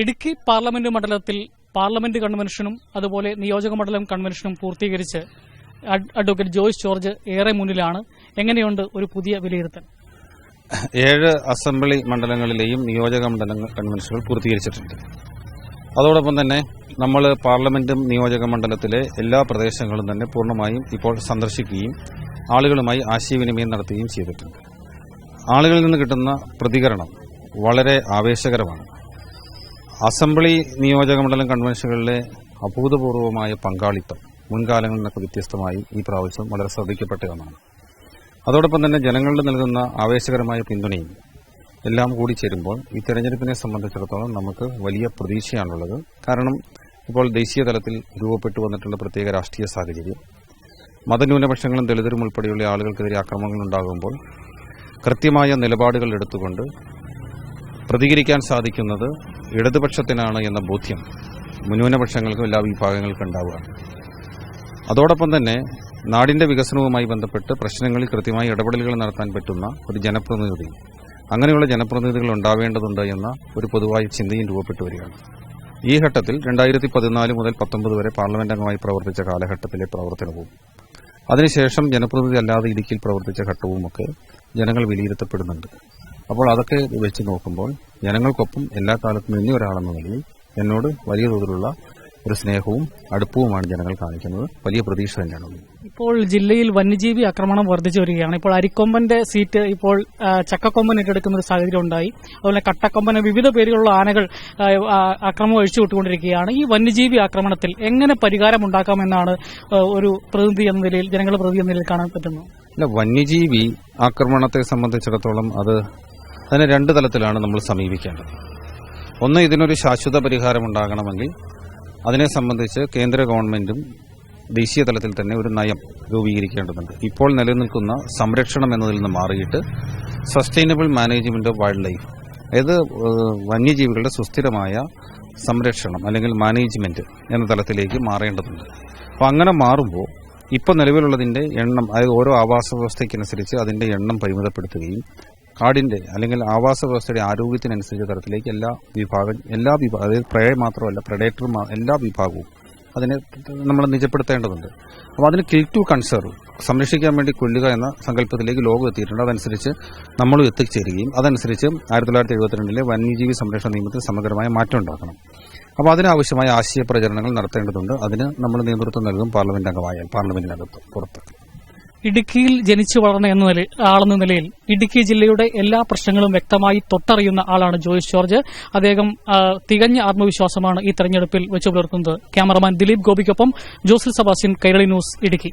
Idukki parliament മണ്ഡലത്തിൽ parliament കൺവെൻഷനും അതുപോലെ നിയോജക മണ്ഡലം കൺവെൻഷനും പൂർത്തീകരിച്ച് അഡ്വക്കേറ്റ് ജോയ്സ് ജോർജ് ഏറെ മുന്നിലാണ്. എങ്ങനെയുണ്ട് ഒരു പുതിയ വിലയിരുത്തൽ? ഏഴ് അസംബ്ലി മണ്ഡലങ്ങളിലെയും നിയോജക മണ്ഡല കൺവെൻഷനുകൾ പൂർത്തീകരിച്ചിട്ടുണ്ട്. അതോടൊപ്പം തന്നെ നമ്മൾ പാർലമെന്റും നിയോജക മണ്ഡലത്തിലെ എല്ലാ പ്രദേശങ്ങളും തന്നെ പൂർണമായും ഇപ്പോൾ സന്ദർശിക്കുകയും ആളുകളുമായി ആശയവിനിമയം നടത്തുകയും ചെയ്തിട്ടുണ്ട്. ആളുകളിൽ നിന്ന് കിട്ടുന്ന പ്രതികരണം വളരെ ആവേശകരമാണ്. അസംബ്ലി നിയോജക മണ്ഡലം കൺവെൻഷനുകളിലെ അഭൂതപൂർവമായ പങ്കാളിത്തം മുൻകാലങ്ങളിൽ നിന്നൊക്കെ വ്യത്യസ്തമായി ഈ പ്രാവശ്യം വളരെ ശ്രദ്ധിക്കപ്പെട്ട ഒന്നാണ്. അതോടൊപ്പം തന്നെ ജനങ്ങളുടെ നൽകുന്ന ആവേശകരമായ പിന്തുണയും എല്ലാം കൂടി ചേരുമ്പോൾ ഈ തെരഞ്ഞെടുപ്പിനെ സംബന്ധിച്ചിടത്തോളം നമുക്ക് വലിയ പ്രതീക്ഷയാണുള്ളത്. കാരണം ഇപ്പോൾ ദേശീയ തലത്തിൽ രൂപപ്പെട്ടു വന്നിട്ടുള്ള പ്രത്യേക രാഷ്ട്രീയ സാഹചര്യം മതന്യൂനപക്ഷങ്ങളും ദളിതരും ഉൾപ്പെടെയുള്ള ആളുകൾക്കെതിരെ ആക്രമണങ്ങൾ ഉണ്ടാകുമ്പോൾ കൃത്യമായ നിലപാടുകൾ എടുത്തുകൊണ്ട് പ്രതികരിക്കാൻ സാധിക്കുന്നത് ഇടതുപക്ഷത്തിനാണ് എന്ന ബോധ്യം ന്യൂനപക്ഷങ്ങൾക്കും എല്ലാ വിഭാഗങ്ങൾക്കും ഉണ്ടാവുക. അതോടൊപ്പം തന്നെ നാടിന്റെ വികസനവുമായി ബന്ധപ്പെട്ട് പ്രശ്നങ്ങളിൽ കൃത്യമായി ഇടപെടലുകൾ നടത്താൻ പറ്റുന്ന ഒരു ജനപ്രതിനിധി അങ്ങനെയുള്ള ജനപ്രതിനിധികൾ ഉണ്ടാവേണ്ടതുണ്ട് എന്ന ഒരു പൊതുവായ ചിന്തയും രൂപപ്പെട്ടു വരികയാണ്. ഈ ഘട്ടത്തിൽ രണ്ടായിരത്തി പതിനാല് മുതൽ പത്തൊമ്പത് വരെ പാർലമെന്റ് അംഗമായി പ്രവർത്തിച്ച കാലഘട്ടത്തിലെ പ്രവർത്തനവും അതിനുശേഷം ജനപ്രതിനിധി അല്ലാതെ ഇടുക്കിയിൽ പ്രവർത്തിച്ച ഘട്ടവുമൊക്കെ ജനങ്ങൾ വിലയിരുത്തപ്പെടുന്നുണ്ട്. അപ്പോൾ അതൊക്കെ വെച്ച് നോക്കുമ്പോൾ ജനങ്ങൾക്കൊപ്പം എല്ലാ കാലത്തും ഇനി ഒരാളെന്ന നിലയിൽ എന്നോട് വലിയ തോതിലുള്ള ഒരു സ്നേഹവും അടുപ്പവുമാണ് ജനങ്ങൾ കാണിക്കുന്നത്. വലിയ പ്രതീക്ഷ തന്നെയാണ് ഇപ്പോൾ ജില്ലയിൽ വന്യജീവി ആക്രമണം വർദ്ധിച്ചു വരികയാണ്. ഇപ്പോൾ അരിക്കൊമ്പന്റെ സീറ്റ് ഇപ്പോൾ ചക്കക്കൊമ്പൻ ഏറ്റെടുക്കുന്ന ഒരു സാഹചര്യം ഉണ്ടായി. അതുപോലെ കട്ടക്കൊമ്പന് വിവിധ പേരിലുള്ള ആനകൾ അക്രമം ഒഴിച്ചു വിട്ടുകൊണ്ടിരിക്കുകയാണ് ഈ വന്യജീവി ആക്രമണത്തിൽ എങ്ങനെ പരിഹാരം ഉണ്ടാക്കാമെന്നാണ് ഒരു പ്രതിനിധി എന്ന നിലയിൽ ജനങ്ങളുടെ പ്രതിനിധി എന്ന നിലയിൽ കാണാൻ പറ്റുന്നത്? അല്ല വന്യജീവി ആക്രമണത്തെ സംബന്ധിച്ചിടത്തോളം അത് അതിനെ രണ്ട് തലത്തിലാണ് നമ്മൾ സമീപിക്കേണ്ടത്. ഒന്ന് ഇതിനൊരു ശാശ്വത പരിഹാരമുണ്ടാകണമെങ്കിൽ അതിനെ സംബന്ധിച്ച് കേന്ദ്ര ഗവൺമെന്റും ദേശീയ തലത്തിൽ തന്നെ ഒരു നയം രൂപീകരിക്കേണ്ടതുണ്ട്. ഇപ്പോൾ നിലനിൽക്കുന്ന സംരക്ഷണം എന്നതിൽ നിന്ന് മാറിയിട്ട് sustainable management of wildlife അതായത് വന്യജീവികളുടെ സുസ്ഥിരമായ സംരക്ഷണം അല്ലെങ്കിൽ മാനേജ്മെന്റ് എന്ന തലത്തിലേക്ക് മാറേണ്ടതുണ്ട്. അപ്പോൾ അങ്ങനെ മാറുമ്പോൾ ഇപ്പോൾ നിലവിലുള്ളതിന്റെ എണ്ണം അതായത് ഓരോ ആവാസ വ്യവസ്ഥയ്ക്കനുസരിച്ച് അതിന്റെ എണ്ണം പരിമിതപ്പെടുത്തുകയും കാടിന്റെ അല്ലെങ്കിൽ ആവാസ വ്യവസ്ഥയുടെ ആരോഗ്യത്തിനനുസരിച്ച തരത്തിലേക്ക് എല്ലാ വിഭാഗം എല്ലാ വിഭാഗം അതായത് പ്രേ മാത്രമല്ല പ്രഡേറ്റർ എല്ലാ വിഭാഗവും അതിനെ നമ്മൾ നിജപ്പെടുത്തേണ്ടതുണ്ട്. അപ്പോൾ അതിന് കിൽ ടു കൺസേർവ് സംരക്ഷിക്കാൻ വേണ്ടി കൊല്ലുക എന്ന സങ്കല്പത്തിലേക്ക് ലോകം എത്തിയിട്ടുണ്ട്. അതനുസരിച്ച് നമ്മളും എത്തിച്ചേരുകയും അതനുസരിച്ച് ആയിരത്തി തൊള്ളായിരത്തി എഴുപത്തിരണ്ടിലെ വന്യജീവി സംരക്ഷണ നിയമത്തിൽ സമഗ്രമായ മാറ്റം ഉണ്ടാക്കണം. അപ്പോൾ അതിനാവശ്യമായ ആശയ പ്രചരണങ്ങൾ നടത്തേണ്ടതുണ്ട്. അതിന് നമ്മൾ നേതൃത്വം നൽകും പാർലമെന്റ് അംഗമായാൽ പാർലമെന്റിനകത്ത് പുറത്ത്. ഇടുക്കിയിൽ ജനിച്ചു വളർന്ന എന്ന നില ആളെന്ന നിലയിൽ ഇടുക്കി ജില്ലയുടെ എല്ലാ പ്രശ്നങ്ങളും വ്യക്തമായി തൊട്ടറിയുന്ന ആളാണ് ജോയിസ് ജോർജ്. അദ്ദേഹം തികഞ്ഞ ആത്മവിശ്വാസമാണ് ഈ തെരഞ്ഞെടുപ്പിൽ വെച്ചു പുലർത്തുന്നത്. ക്യാമറമാൻ ദിലീപ് ഗോപിക്കൊപ്പം ജോസിൽ സബാസ്യൻ കൈരളി ന്യൂസ് ഇടുക്കി.